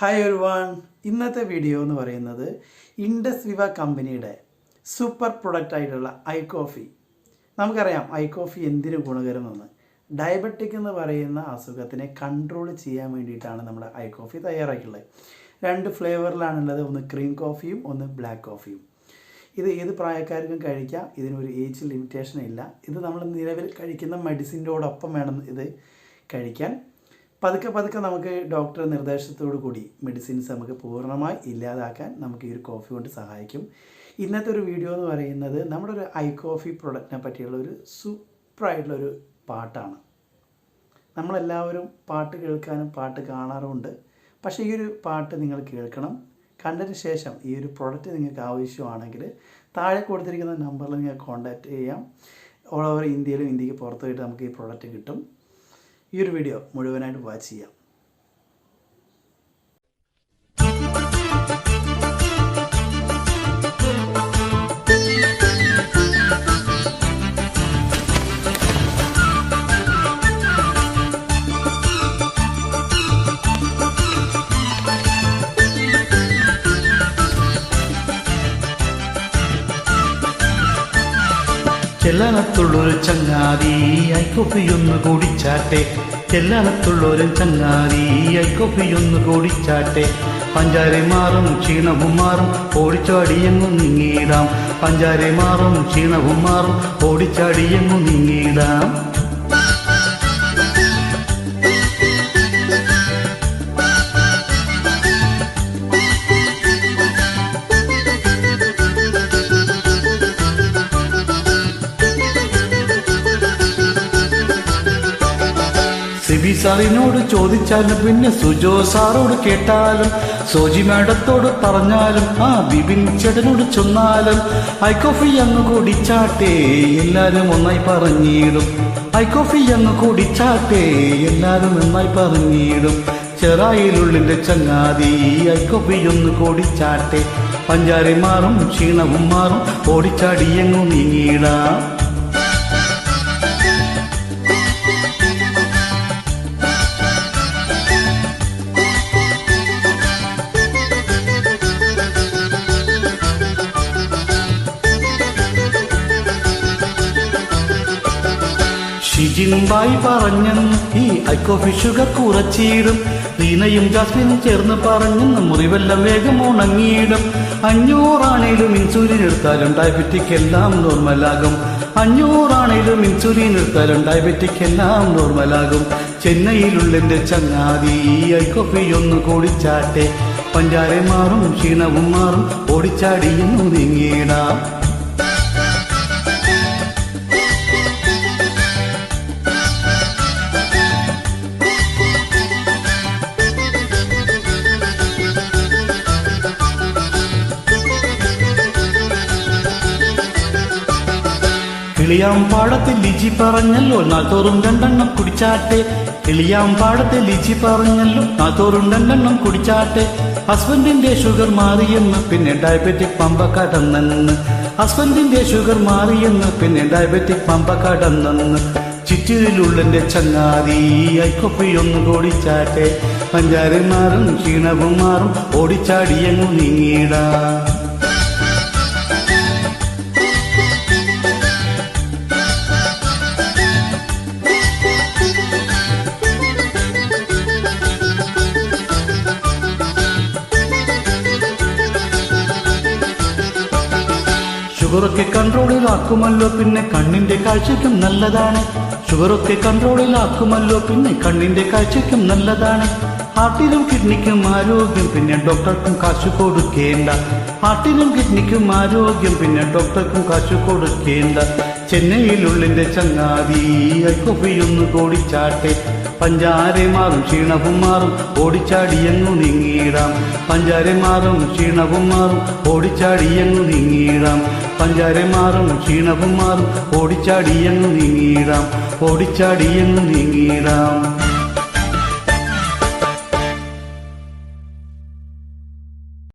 Hi ഒരു one ഇന്നത്തെ video എന്ന് പറയുന്നത് ഇൻഡസ് വിവ കമ്പനിയുടെ സൂപ്പർ പ്രൊഡക്റ്റ് ആയിട്ടുള്ള ഐ കോഫി നമുക്കറിയാം ഐ കോഫി എന്തിനു ഗുണകരമെന്ന്. ഡയബറ്റിക് എന്ന് പറയുന്ന അസുഖത്തിനെ കൺട്രോൾ ചെയ്യാൻ വേണ്ടിയിട്ടാണ് നമ്മുടെ ഐ കോഫി തയ്യാറാക്കിയുള്ളത്. രണ്ട് ഫ്ലേവറിലാണുള്ളത് ഒന്ന് ക്രീം കോഫിയും ഒന്ന് ബ്ലാക്ക് കോഫിയും ഇത് ഏത് പ്രായക്കാർക്കും കഴിക്കാം ഇതിനൊരു ഏജ് ലിമിറ്റേഷൻ ഇല്ല. ഇത് നമ്മൾ നിലവിൽ കഴിക്കുന്ന മെഡിസിന്റോടൊപ്പം വേണം ഇത് കഴിക്കാൻ. പതുക്കെ പതുക്കെ നമുക്ക് ഡോക്ടർ നിർദ്ദേശത്തോടു കൂടി മെഡിസിൻസ് നമുക്ക് പൂർണമായി ഇല്ലാതാക്കാൻ നമുക്ക് ഈ ഒരു കോഫി കൊണ്ട് സഹായിക്കും. ഇന്നത്തെ ഒരു വീഡിയോ എന്ന് പറയുന്നത് നമ്മുടെ ഒരു ഐ കോഫി പ്രൊഡക്റ്റിനെ പറ്റിയുള്ള ഒരു സൂപ്പറായിട്ടുള്ളൊരു പാട്ടാണ്. നമ്മളെല്ലാവരും പാട്ട് കേൾക്കാനും പാട്ട് കാണാറുമുണ്ട്. പക്ഷേ ഈ ഒരു പാട്ട് നിങ്ങൾ കേൾക്കണം. കണ്ടതിന് ശേഷം ഈ ഒരു പ്രൊഡക്റ്റ് നിങ്ങൾക്ക് ആവശ്യമാണെങ്കിൽ താഴെ കൊടുത്തിരിക്കുന്ന നമ്പറിൽ നിങ്ങൾക്ക് കോൺടാക്റ്റ് ചെയ്യാം. ഓൾ ഓവർ ഇന്ത്യയിലും ഇന്ത്യയ്ക്ക് പുറത്തു പോയിട്ട് നമുക്ക് ഈ പ്രൊഡക്റ്റ് കിട്ടും. ഈ ഒരു വീഡിയോ മുഴുവനായിട്ട് വാച്ച് ചെയ്യാം. ചെല്ലാനത്തുള്ളൊരു ചങ്ങാതി ഐക്കൊപ്പിയൊന്ന് കൂടിച്ചാട്ടെ. ചെല്ലാനത്തുള്ളൊരു ചങ്ങാതി ഐക്കൊപ്പിയൊന്ന് കൂടിച്ചാട്ടെ. പഞ്ചാരി മാറും ക്ഷീണവും മാറും ഓടിച്ചാടിയെങ്ങും നീങ്ങിയിടാം. പഞ്ചാരി മാറും ക്ഷീണവും മാറും ഓടിച്ചാടിയെങ്ങും നീങ്ങിയിടാം. സിബി സാറിനോട് ചോദിച്ചാലും പിന്നെ സുജോ സാറോട് കേട്ടാലും സോജി മാഡത്തോട് പറഞ്ഞാലും ആ ബിബിൻ ചേട്ടനോട് ചൊന്നാലും ഐക്കോഫി അങ്ങ് കൂടിച്ചാട്ടെ എല്ലാരും ഒന്നായി പറഞ്ഞിടും. ഐക്കോഫി അങ്ങ് കൂടിച്ചാട്ടെ എല്ലാരും ഒന്നായി പറഞ്ഞിടും. ചെറായിലുള്ളിന്റെ ചങ്ങാതി ഐക്കോഫി ഒന്ന് കൂടിച്ചാട്ടെ. പഞ്ചാരി മാറും ക്ഷീണവും മാറും ഓടിച്ചാടിയെങ്ങും നീങ്ങിയിടാം. ഷിജിൻബായി പറഞ്ഞും ഈ ഐക്കോഫിഷുക കുറച്ചിടും. റീനയും ജാസ്മിനും ചേർന്ന് പറഞ്ഞും മുറിവെല്ലാം വേഗം ഉണങ്ങിയിടും. അഞ്ഞൂറാണേലും ഇൻസുലിൻ എടുത്താലും ഡയബറ്റിക് എല്ലാം നോർമലാകും. അഞ്ഞൂറാണേലും ഇൻസുലിൻ എടുത്താലും ഡയബറ്റിക് എല്ലാം നോർമലാകും. ചെന്നൈയിലുള്ളെന്റെ ചങ്ങാതി ഈ ഐക്കോഫി ഒന്ന് കൂടിച്ചാട്ടെ. പഞ്ചാര മാറും ക്ഷീണവും മാറും ഓടിച്ചാടിയെന്നു നീങ്ങിയിടാം. കിളിയാം പാടത്തെ ലിജി പറഞ്ഞല്ലോ തോറും രണ്ടെണ്ണം കുടിച്ചാട്ടെ. കിളിയാം പാടത്തെ ലിജി പറഞ്ഞല്ലോ തോറും രണ്ടെണ്ണം കുടിച്ചാട്ടെ. ഹസ്ബൻഡിന്റെ ഷുഗർ മാറിയെന്ന് പിന്നെ ഡയബറ്റിക് പമ്പ കടന്നെന്ന്. ഹസ്ബൻഡിന്റെ ഷുഗർ മാറിയെന്ന് പിന്നെ ഡയബറ്റിക് പമ്പ കടന്നെന്ന്. ചുറ്റിലുള്ളെന്റെ ചങ്ങാതി ഐക്കൊപ്പിയൊന്ന് ഓടിച്ചാട്ടെ. പഞ്ചാരന്മാറും ക്ഷീണവും മാറും ഓടിച്ചാടിയങ്ങു നീങ്ങിയിടാ. ഷുഗറൊക്കെ കൺട്രോളിലാക്കുമല്ലോ പിന്നെ കണ്ണിന്റെ കാഴ്ചയ്ക്കും നല്ലതാണ്. ഷുഗറൊക്കെ കൺട്രോളിലാക്കുമല്ലോ പിന്നെ കണ്ണിന്റെ കാഴ്ചയ്ക്കും നല്ലതാണ്. ഹാർട്ടിനും കിഡ്നിക്കും ആരോഗ്യം പിന്നെ ഡോക്ടർക്കും കാശ് കൊടുക്കേണ്ട. ഹാർട്ടിനും കിഡ്നിക്കും ആരോഗ്യം പിന്നെ ഡോക്ടർക്കും കാശ് കൊടുക്കേണ്ട. ചെന്നൈയിലുള്ളിന്റെ ചങ്ങാതി ഐക്കൊപ്പിയൊന്ന് കോടിച്ചാട്ടെ. പഞ്ചാരെ മാറും ക്ഷീണവും മാറും ഓടിച്ചാടിയെന്നു നീങ്ങിയിടാം. പഞ്ചാരെ മാറും ക്ഷീണവും മാറും ഓടിച്ചാടിയെന്നു നീങ്ങിയിടാം. പഞ്ചാരെ മാറും ക്ഷീണവും മാറും ഓടിച്ചാടിയെന്നു നീങ്ങിയിടാം. ഓടിച്ചാടിയെന്നു നീങ്ങിയിടാം.